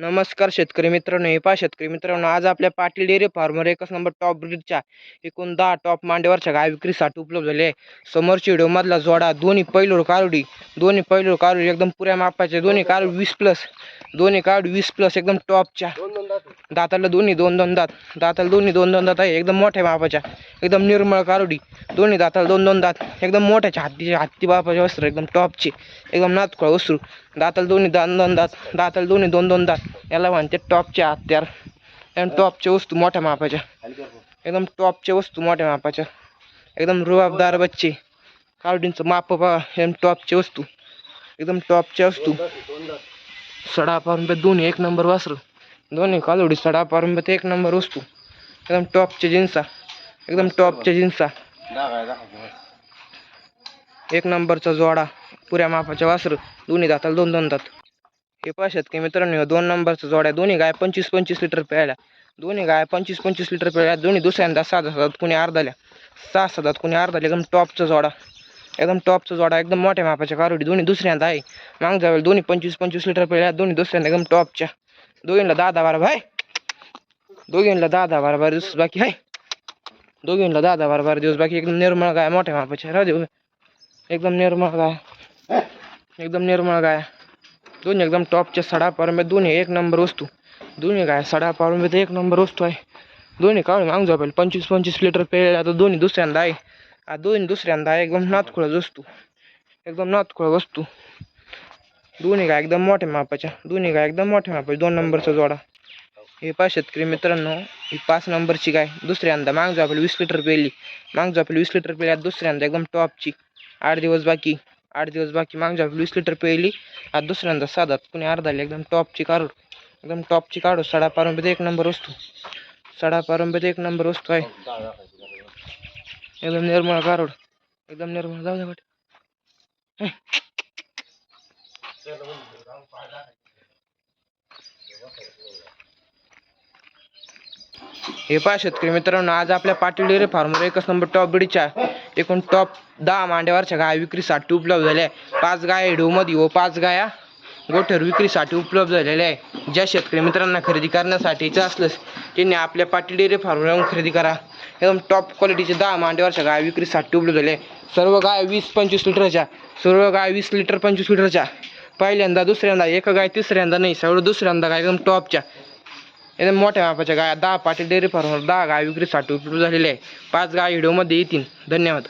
नमस्कार शेतकरी मित्रांनो हे पा शेतकरी मित्रांनो आज आपल्या पाटील डेअरी फार्मर एकच नंबर टॉप ब्रीडच्या एकूण दहा टॉप मांडेवरच्या गाय विक्रीसाठी उपलब्ध झाले आहे. समोरच्या व्हिडिओमधला जोडा दोन्ही पैलूर कारुडी दोन्ही पैलूर कारुडी एकदम पुऱ्या मापाचे दोन्ही कारुड वीस प्लस दोन्ही कारुड वीस प्लस एकदम टॉपच्या दाताला दोन्ही दोन दोन दात. दाताला दोन्ही दोन दोन दात आहे. एकदम मोठ्या मापाच्या एकदम निर्मळ कारुडी. दोन्ही दाताला दोन दोन दात. एकदम मोठ्याच्या हत्तीचे हत्ती बापाचे वस्त्र. एकदम टॉपचे. एकदम नातखोळ वस्त्र दाताला दोन्ही दोन दोन दात. दाताला दोन्ही दोन दोन दात. याला म्हणते टॉपचे हत्यार. एकदम टॉपच्या वस्तू मोठ्या मापाच्या. एकदम टॉपच्या वस्तू मोठ्या मापाच्या. एकदम रुबाबदार बच्चे. कारुडींचं माप बघा एकदम टॉपचे वस्तू. एकदम टॉपच्या वस्तू. सडा पारुंब्यात दोन्ही. एक नंबर वासर दोन्ही कालोडी सडा ते एक नंबर वस्तू. एकदम टॉपच्या जिन्सा. एकदम टॉपच्या जिन्सा. एक नंबरचा जोडा. पुऱ्या मापाच्या वासर. दोन्ही दाताला दोन दोन दात. हे पाशात की मित्रांनो दोन नंबरचा जोड्या दोन्ही गाय पंचवीस पंचवीस लिटर प्यायला. दोन्ही गाय पंचवीस पंचवीस लिटर प्यायला. दोन्ही दुसऱ्यांदा सात दात कुणी अर्धाल्या सहा सहा कुणी अर्धाल्या एकदम टॉपचा जोडा. एकदम टॉपचा जोडा. एकदम मोठ्या मापाच्या कारोडी. दोन्ही दुसऱ्यांदा आहे. मागच्या वेळेला दोन्ही पंचवीस पंचवीस लिटर प्यायला. दोन्ही दुसऱ्यांदा एकदम टॉपच्या. दोघींना दहा दहा बारा भाई. दोघींना दहा दहा बारा बारा दिवस बाकी आहे दोघींना दहा दहा बारा बारा दिवस बाकी. एकदम निर्मळ गाय मोठ्या मापाच्या राहू दे एकदम निर्मळ गाय. एकदम निर्मळ गाय. दोन्ही एकदम टॉपच्या सडा पारंब्या दोन्ही एक नंबर वस्तू. दोन्ही गाय सडा पारंब्यात एक नंबर वस्तू आहे. दोन्ही काढून मागून पाहिजे पंचवीस पंचवीस लिटर पेळ आता दोन्ही दुसऱ्यांदा आहे. आ दोन्ही दुसऱ्यांदा आहे. एकदम नातखुळा वस्तू. एकदम नातखुळा वस्तू. दोन्ही गाय एकदम मोठ्या मापाच्या. दोन्ही गाय एकदम मोठ्या मापाच्या. दोन नंबरचा जोडा. हे पा शेतकरी मित्रांनो ही पाच नंबरची गाय. दुसऱ्यांदा माग आपली वीस लिटर पेली माग आपली वीस लिटर पेली आता दुसऱ्यांदा एकदम टॉपची. आठ दिवस बाकी. आठ दिवस बाकी. माग आपली वीस लिटर पेली आज दुसऱ्यांदा साधात कुणी अर्धाली एकदम टॉपची काढू. एकदम टॉपची काढू. सडा पारंब्यात एक नंबर वस्तू. सडा पारंब्यात एक नंबर वस्तू आहे. एकदम निर्मळ कारोड. एकदम निर्मळ. जाऊ द्या हे पहा शेतकरी मित्रांनो आज आपल्या पाटील डेअरी फार्मवर एकच नंबर टॉप बिडीच्या एकूण टॉप दहा मांड्यावरच्या गाय विक्रीसाठी उपलब्ध झाल्या आहे पाच गाय हिडोमध्ये व पाच गाया गोठर विक्रीसाठी उपलब्ध झालेल्या आहे ज्या शेतकरी मित्रांना खरेदी करण्यासाठीचं इच्छा असल्यास त्यांनी आपल्या पाटील डेअरी फार्मवर येऊन खरेदी करा. एकदम टॉप क्वालिटीचे दहा मांड्यावरच्या गाय विक्रीसाठी उपलब्ध झाले आहे. सर्व गाय वीस पंचवीस लिटरच्या सर्व गाय वीस लिटर पंचवीस लिटरच्या. पहिल्यांदा दुसऱ्यांदा एक गाय तिसऱ्यांदा नाही सर्व दुसऱ्यांदा गाय एकदम टॉपच्या एकदम मोठ्या मापाच्या गाय दहा पाटील डेअरी फार्मवर दहा गाय विक्रीसाठी उपलब्ध झालेल्या आहे पाच गाय व्हिडिओमध्ये येतील. धन्यवाद.